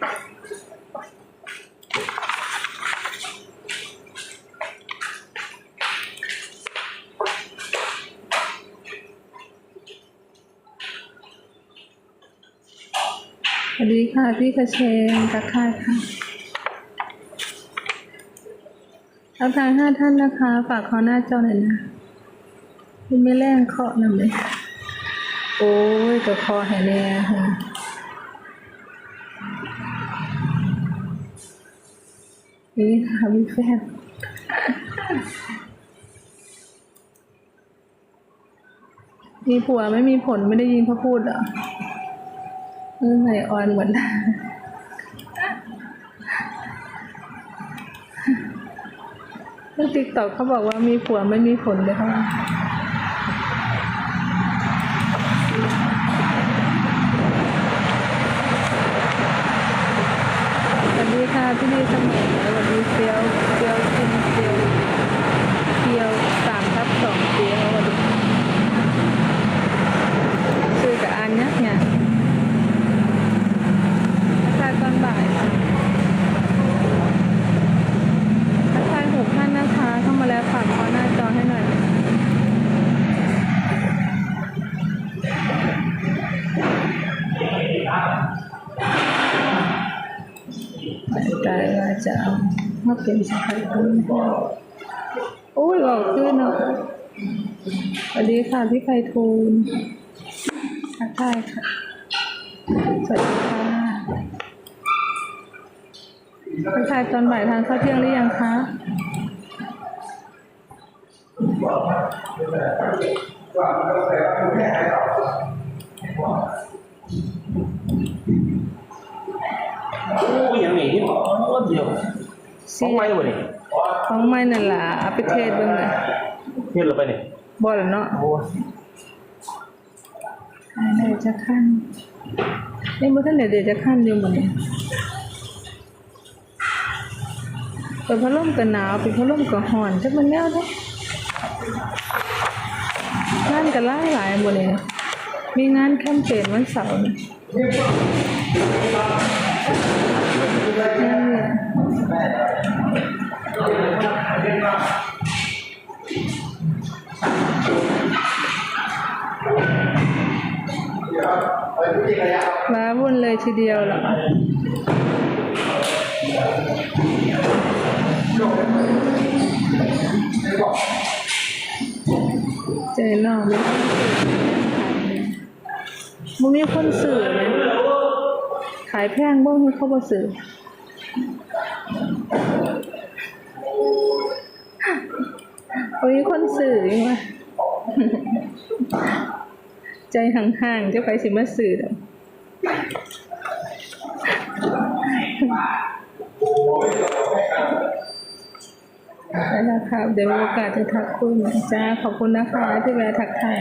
สวัสดีค่ะ พี่กระเชนทักทายค่ะทักทายห้าท่านนะคะ ฝากขอหน้าจอหน่อยนะพี่ไม่แรงเคาะหน่อยเลยโอ้ยกระคอแห่แน่ค่ะ นี่ค่ะมีแฟนมีผัวไม่มีผลไม่ได้ยินเขาพูดเหรอเออไอออนเหมือนเรื่องติ๊กต็อกเขาบอกว่ามีผัวไม่มีผลเลยค่ะ วัสดีค่ะพี่ดีเสมอสวัสดีเฟียวเฟียวกินเฟียวเฟียวสามทับสองเฟียวสวัสดีค่ะซื้อกับอันเนี้ยเนี่ยทักทายตอนบ่ายค่ะทักทายหกท่านนะคะ เข้ามาแล้วฝากขอหน้าจอให้หน่อย ใจ ว่าจะเอามาเป็นสะพายคุณโอ้ยบอกขึ้นเนาะสวัสดีค่ะพี่ไพฑูรย์ทักทายค่ะ สวัสดีค่ะทักทายตอนบ่ายทานข้าวเที่ยงหรือยังคะโอ้ยอย่างนี้ ที่บอกว่าเดียวสองไม้วะนี่ของไม่นั่นล่ะเอาไปเทศเบิ่งน่ะเฮ็ดเราไปนี่บ่แล้วเนาะโอ้ยขายได้จะขั้นนี่บ่ทันได้เดี๋ยวจะขั้นอยู่หมดนี่เปิดพัดลมก็หนาวปิดพัดลมก็ร้อนจักมันแนวเด้งานก็หลายหลายหมดนี่มีงานแคมเปญวันเสาร์นี่ นั่นแหละว้าวุ่นเลยทีเดียวเหรอใจน้องเลยมึงมีคนสื่อไหมขายแพงบ้างมีเข้าบอสื่อ อ้ยคนสื่อยังวะใจห่างๆจะไปสิมาสื่อเด้อได้แล้วครับ เดี๋ยวมีโอกาสจะทักคุยหม่จ้าขอบคุณนะคะที่แวะทักทาย